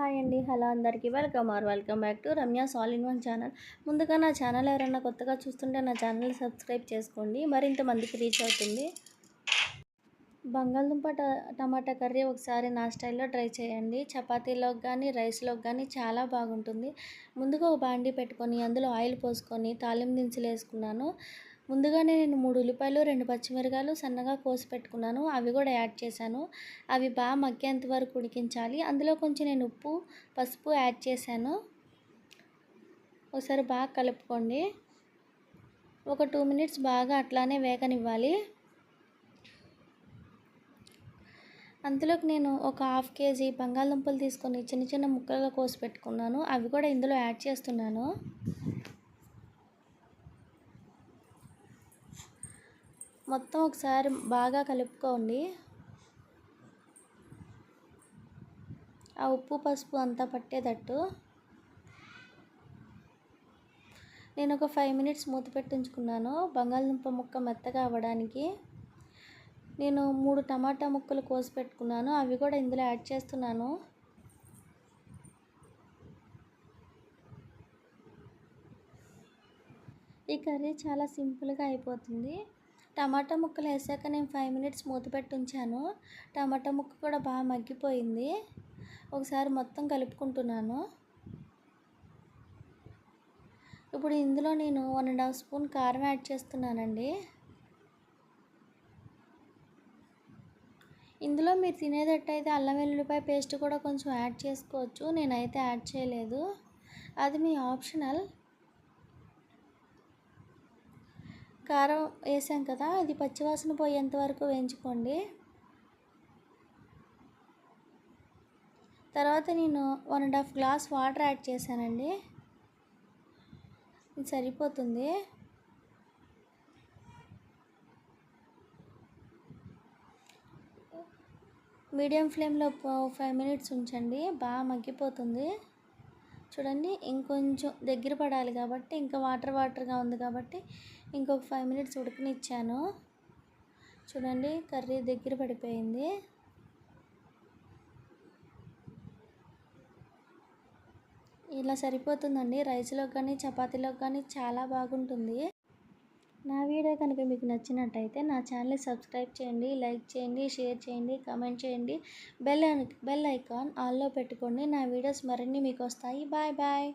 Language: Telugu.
హాయ్ అండి. హలో అందరికీ. Welcome are welcome back to Ramya సాల్ ఇన్ వన్ ఛానల్. ముందుగా నా ఛానల్ ఎవరైనా కొత్తగా చూస్తుంటే నా ఛానల్ సబ్స్క్రైబ్ చేసుకోండి. మరింత మందికి రీచ్ అవుతుంది. బంగాళదుంప ట- టమాటా కర్రీ ఒకసారి నా స్టైల్లో ట్రై చేయండి. చపాతీలోకి కానీ రైస్లోకి కానీ చాలా బాగుంటుంది. ముందుగా ఒక బాండీ పెట్టుకొని అందులో ఆయిల్ పోసుకొని తాలింపు దినుసులు వేసుకున్నాను. ముందుగానే నేను మూడు ఉల్లిపాయలు రెండు పచ్చిమిరకాయలు సన్నగా కోసి పెట్టుకున్నాను. అవి కూడా యాడ్ చేశాను. అవి బాగా మగ్గేంత వరకు ఉడికించాలి. అందులో కొంచెం నేను ఉప్పు పసుపు యాడ్ చేశాను. ఒకసారి బాగా కలుపుకోండి. ఒక టూ మినిట్స్ బాగా అట్లానే వేగనివ్వాలి. అందులోకి నేను ఒక హాఫ్ కేజీ బంగాళదుంపలు తీసుకొని చిన్న చిన్న ముక్కలుగా కోసి పెట్టుకున్నాను. అవి కూడా ఇందులో యాడ్ చేస్తున్నాను. మొత్తం ఒకసారి బాగా కలుపుకోండి. ఆ ఉప్పు పసుపు అంతా పట్టేటట్టు. నేను ఒక ఫైవ్ మినిట్స్ మూత పెట్టించుకున్నాను బంగాళదుంప ముక్క మెత్తగా అవ్వడానికి. నేను మూడు టమాటా ముక్కలు కోసి పెట్టుకున్నాను. అవి కూడా ఇందులో యాడ్ చేస్తున్నాను. ఈ కర్రీ చాలా సింపుల్గా అయిపోతుంది. టమాటా ముక్కలు వేసాక నేను ఫైవ్ మినిట్స్ మూత పెట్టి ఉంచాను. టమాటా ముక్క కూడా బాగా మగ్గిపోయింది. ఒకసారి మొత్తం కలుపుకుంటున్నాను. ఇప్పుడు ఇందులో నేను వన్ అండ్ హాఫ్ స్పూన్ కారం యాడ్ చేస్తున్నానండి. ఇందులో మీరు తినేటట్టయితే అల్లం వెల్లుల్లిపాయ పేస్ట్ కూడా కొంచెం యాడ్ చేసుకోవచ్చు. నేనైతే యాడ్ చేయలేదు. అది మీ ఆప్షనల్. కారం వేసాం కదా ఇది పచ్చివాసన పోయేంత వరకు వేయించుకోండి. తర్వాత నేను one and half glass water add చేశానండి. ఇది సరిపోతుంది. మీడియం ఫ్లేమ్లో ఫైవ్ మినిట్స్ ఉంచండి బాగా మగ్గిపోతుంది. చూడండి ఇంకొంచెం దగ్గర పడాలి కాబట్టి ఇంకా వాటర్ వాటర్గా ఉంది కాబట్టి ఇంకొక ఫైవ్ మినిట్స్ ఉడకనిచ్చాను. చూడండి కర్రీ దగ్గర పడిపోయింది. ఇలా సరిపోతుందండి. రైస్లో కానీ చపాతీలో కానీ చాలా బాగుంటుంది. నా వీడియో కనుక మీకు నచ్చినట్టయితే నా ఛానల్ని సబ్స్క్రైబ్ చేయండి లైక్ చేయండి షేర్ చేయండి కామెంట్ చేయండి. బెల్ బెల్ ఐకాన్ ఆల్లో పెట్టుకోండి. నా వీడియోస్ మరిన్ని మీకు వస్తాయి. Bye bye.